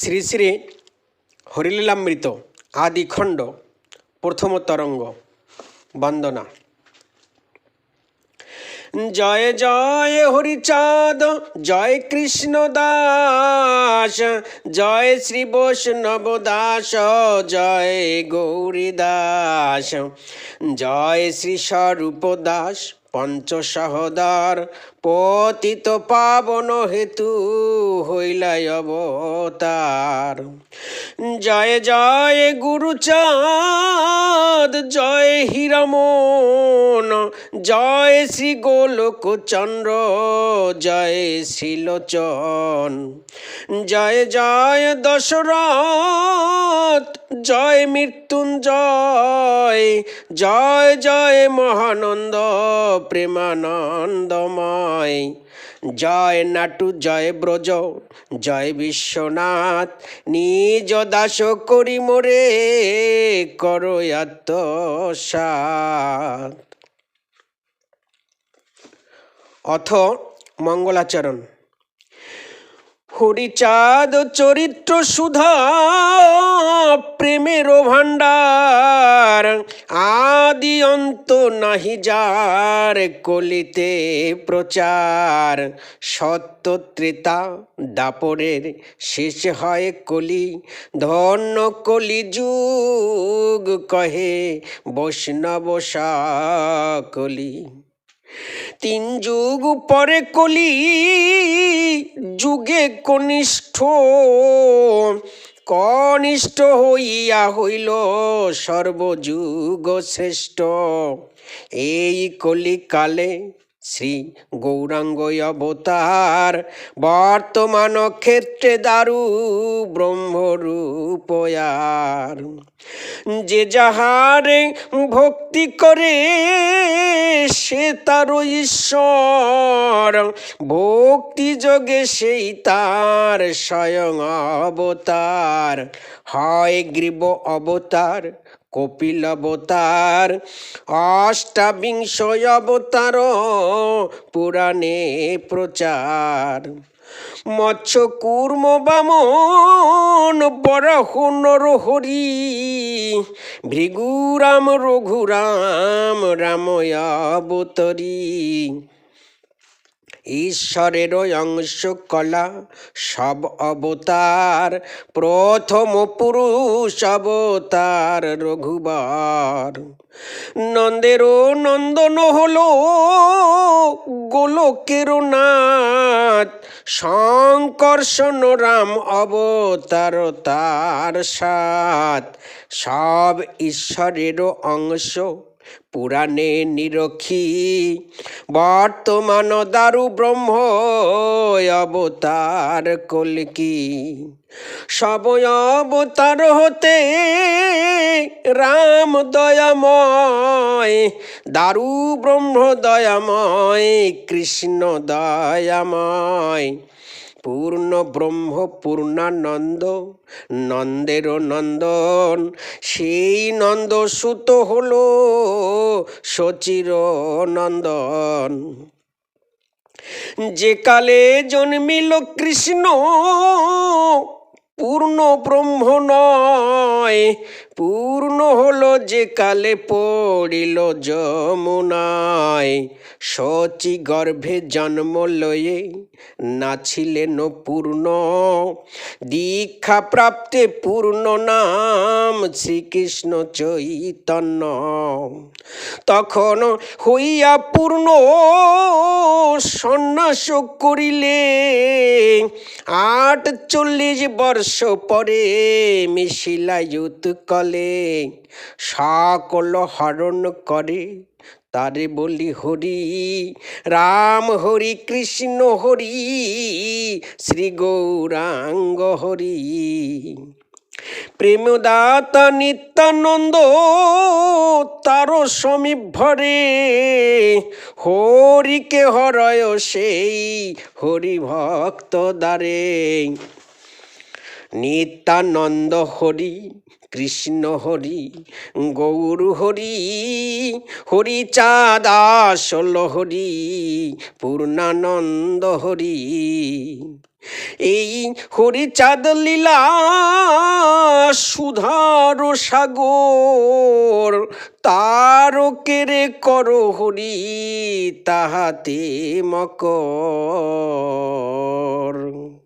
শ্রী শ্রী হরিলীলামৃত আদি খণ্ড প্রথম তরঙ্গ বন্দনা। জয় জয় হরিচাঁদ, জয় কৃষ্ণ দাস, জয় শ্রী বৈষ্ণব দাস, জয় গৌরী দাস, জয় শ্রী স্বরূপ দাস। পঞ্চ সহদার পতিত পাবন হেতু হইলাই অবতার। জয় জয় গুরুচাঁদ জয় হীরমন জয় শ্রী গোলক চন্দ্র, জয় শ্রীলোচন জয় জয় দশরথ, জয় মৃত্যুঞ্জয়, জয় জয় মহানন্দ প্রেমানন্দময়। জয় নাটু, জয় ব্রজ, জয় বিশ্বনাথ, নিজ দাস করি মোরে করো আত্মসাত অথ মঙ্গলাচরণ। হরিচাঁদ চরিত্র সুধা, প্রেমের ভাণ্ডার, আদি অন্ত নাহি যার কলিতে প্রচার। সত্য ত্রেতা দাপরের শেষ হয় কলি, ধন্য কলি যুগ কহে বৈষ্ণব কলি তিন যুগ পরে কলি যুগে কনিষ্ঠ। কনিষ্ঠ হইয়া হইল সর্বযুগ শ্রেষ্ঠ এই কলিকালে শ্রী গৌরাঙ্গ অবতার। বর্তমান ক্ষেত্রে দারু ব্রহ্মরূপয়ার যে যাহারে ভক্তি করে, সে তার ঈশ্বর। ভক্তি যোগে সেই তার স্বয়ং অবতার। হয় গ্রীব অবতার, কপিল অবতার, অষ্টাবিংশ অবতার, পুরাণে প্রচার। মৎস্য কুর্ম বামন বরাহ নরহরি ভৃগুরাম রঘুরাম রাময়াবতরী ঈশ্বরের অংশ কলা, সব অবতার, প্রথম পুরুষ অবতার রঘুবার। নন্দেরও নন্দন হলো গোলকের নাথ শঙ্কর্ষণ রাম অবতার তার সাত সব ঈশ্বরেরও অংশ পুরাণে নিরক্ষী। বর্তমান দারু ব্রহ্ম অবতার কলকি। সব অবতার হতে রাম দয়াময়, দারু ব্রহ্ম দয়াময়, কৃষ্ণ দয়াময়। পূর্ণ ব্রহ্ম পূর্ণানন্দ নন্দের নন্দন। সেই নন্দ সুত হল সচির নন্দন। যে কালে জন্মিল কৃষ্ণ, পূর্ণ ব্রহ্ম নয় পূর্ণ হলো যে কালে পড়িল যমুনায়। সচি গর্ভে জন্ম লয়ে নাছিলেন পূর্ণ। দীক্ষা প্রাপ্তে পূর্ণ নাম শ্রীকৃষ্ণ চৈতন্য। তখন হইয়া পূর্ণ সন্ন্যাস করিলে আট চল্লিশ বর্ষ পরে মিশিলায়ুত কলে সকল হরণ করে। তারে বলি, হরি রাম, হরি কৃষ্ণ, হরি শ্রী গৌরাঙ্গ, হরি। প্রেমদাতা নিত্যানন্দ তার সমীপ ভরে, হরিকে হরয় সেই হরি ভক্ত দ্বারে। নিত্যানন্দ হরি, কৃষ্ণ হরি, গৌর হরি হরি চাঁদাসল হরি পূর্ণানন্দ হরি। এই হরিচাঁদ লীলা সুধার সাগর তার কেরে কর হরি, তাহাতে মকর।